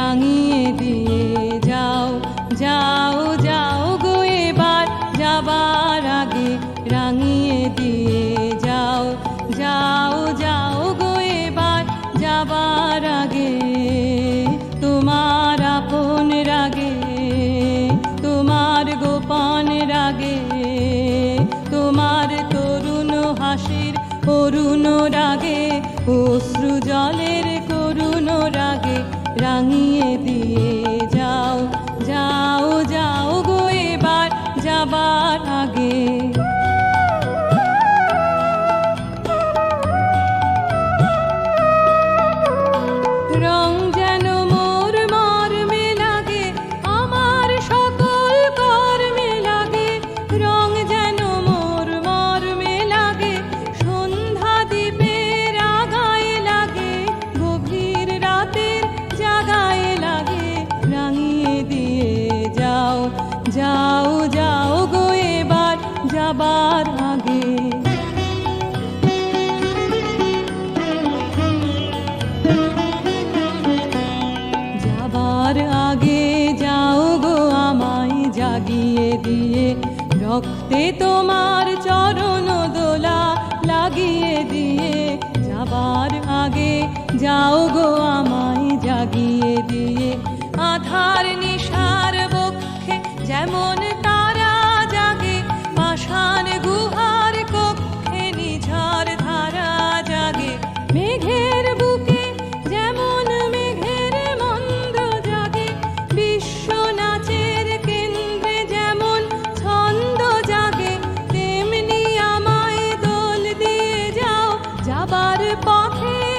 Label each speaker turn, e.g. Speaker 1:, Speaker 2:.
Speaker 1: রাঙিয়ে দিয়ে যাও যাও যাও গো এবার। যাবার আগে রাঙিয়ে দিয়ে যাও যাও যাও গো এবার। যাবার আগে তোমার আপন রাগে, তোমার গোপন রাগে, তোমার তরুণ হাসির অরুণ রাগে, অশ্রু জলের করুণ রাগে রাঙিয়ে দিয়ে যাবার আগে। যাবার আগে যাও গো আমায় জাগিয়ে দিয়ে। রক্তে তোমার চরণ দোলা লাগিয়ে দিয়ে। যাবার আগে যাও গো আমায় জাগিয়ে দিয়ে। আধার নিশার বক্ষে যেমন পথে